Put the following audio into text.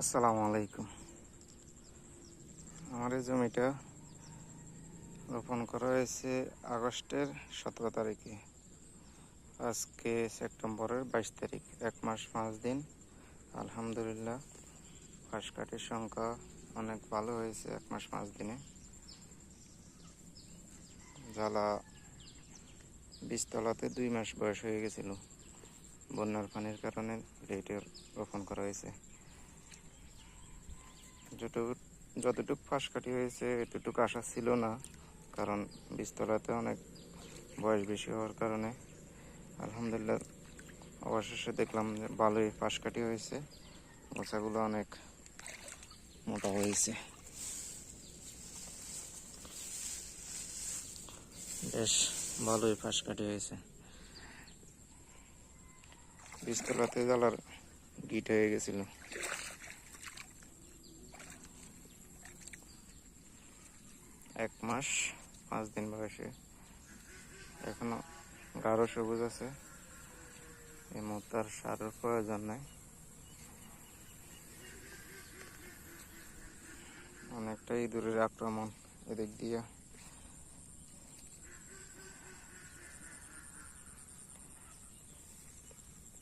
আসসালামু আলাইকুম। আমার এই জমিটা রোপণ করা হয়েছে আগস্টের সতেরো তারিখে। আজকে সেপ্টেম্বরের বাইশ তারিখ, এক মাস পাঁচ দিন। আলহামদুলিল্লাহ, ঘাস কাঠির সংখ্যা অনেক ভালো হয়েছে এক মাস পাঁচ দিনে। জ্বালা বীজতলাতে দুই মাস বয়স হয়ে গেছিল। বন্যার পানির কারণে লেটে রোপণ করা হয়েছে। যতটুকু যতটুকু ফাঁস কাটি হয়েছে, এতটুকু আশা ছিল না। কারণ বীজতলাতে অনেক বয়স বেশি হওয়ার কারণে আলহামদুলিল্লাহ অবশেষে দেখলাম যে ভালোই ফাঁস কাটি হয়েছে। গোছাগুলো অনেক মোটা হয়েছে। বেশ ভালোই ফাঁস কাটি হয়েছে। বীজতলাতে জ্বালার গিট হয়ে গেছিল। এক মাস, পাঁচ দিন বয়সে। এখনও গাঢ় সবুজ আছে। এই মুহূর্তে আর সারের প্রয়োজন নাই। অনেকটা ইঁদুরের আক্রমণ এদিক দিয়ে।